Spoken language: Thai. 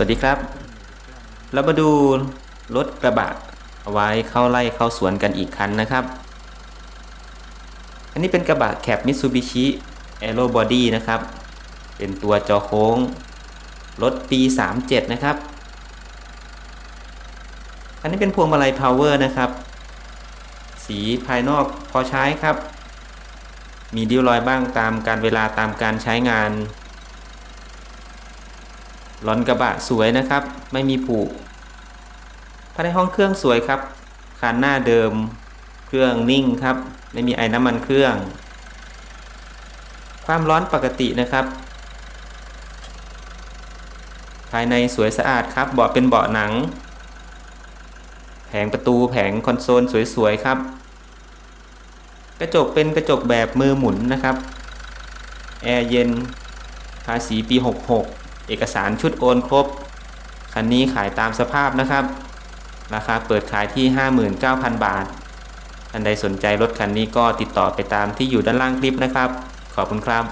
วัสดีครับ เรามาดูรถกระบะเอาไว้เข้าไล่เข้าสวนกันอีกคันนะครับ อันนี้เป็นกระบะแคปมิ t ซูบิชิแอโรบอดี้นะครับ เป็นตัวจอโค้ง รถปี 37 นะครับ อันนี้เป็นพวงมาลัยพาวเวอร์นะครับ สีภายนอกพอใช้ครับ มีดิ้วรอยบ้างตามการเวลาตามการใช้งาน ล้อนกระบะสวยนะครับ ไม่มีผุภายในห้องเครื่องสวยครับคันหน้าเดิม เครื่องนิ่งครับ ไม่มีไอ้น้ำมันเครื่อง ความร้อนปกตินะครับ ภายในสวยสะอาดครับ เบาะเป็นเบาะหนัง แผงประตูแผงคอนโซลสวยๆครับ กระจกเป็นกระจกแบบมือหมุนนะครับ แอร์เย็นภาษีปี 66 เอกสารชุดโอนครบ คันนี้ขายตามสภาพนะครับ ราคาเปิดขายที่ 59,000 บาทท่านใดสนใจรถคันนี้ก็ติดต่อไปตามที่อยู่ด้านล่างคลิปนะครับ ขอบคุณครับ